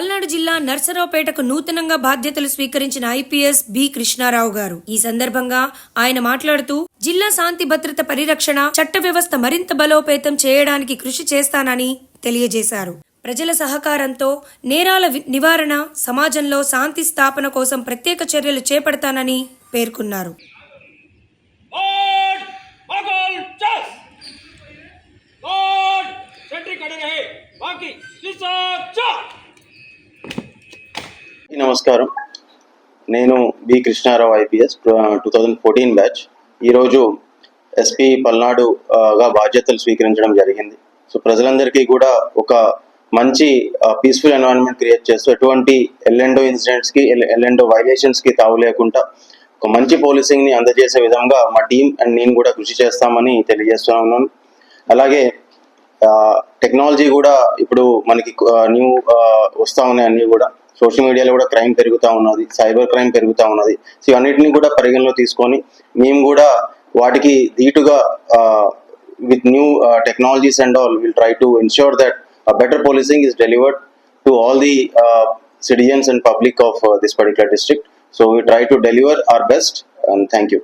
పల్నాడు జిల్లా నర్సరావుపేటకు నూతనంగా బాధ్యతలు స్వీకరించిన ఐపీఎస్ బి కృష్ణారావు గారు. ఈ సందర్భంగా ఆయన మాట్లాడుతూ జిల్లా శాంతి భద్రత పరిరక్షణ చట్ట వ్యవస్థ మరింత బలోపేతం చేయడానికి కృషి చేస్తానని తెలియజేశారు. ప్రజల సహకారంతో నేరాల నివారణ సమాజంలో శాంతి స్థాపన కోసం ప్రత్యేక చర్యలు చేపడతానని పేర్కొన్నారు. అందరికీ నమస్కారం. నేను B Krishnarao IPS two thousand fourteen batch ఈరోజు ఎస్పీ పల్నాడుగా బాధ్యతలు స్వీకరించడం జరిగింది. సో ప్రజలందరికీ కూడా ఒక మంచి పీస్ఫుల్ ఎన్వైరాన్మెంట్ క్రియేట్ చేస్తూ ఎటువంటి ఎల్ఎండో ఇన్సిడెంట్స్కి ఎల్ఎండో వైలేషన్స్కి తావు లేకుండా ఒక మంచి పోలీసింగ్ని అందజేసే విధంగా మా టీం అండ్ నేను కూడా కృషి చేస్తామని తెలియజేస్తున్నాను అలాగే టెక్నాలజీ కూడా ఇప్పుడు మనకి న్యూ వస్తూ ఉన్నాయి అన్నీ కూడా. సోషల్ మీడియాలో కూడా క్రైమ్ పెరుగుతూ ఉన్నది సైబర్ క్రైమ్ పెరుగుతూ ఉన్నది సో ఇవన్నిటిని కూడా పరిగణలో తీసుకొని మేము కూడా వాటికి ధీటుగా with new technologies and all will try to ensure that better policing is delivered to all the citizens and public of this particular district so we try to deliver our best and thank you.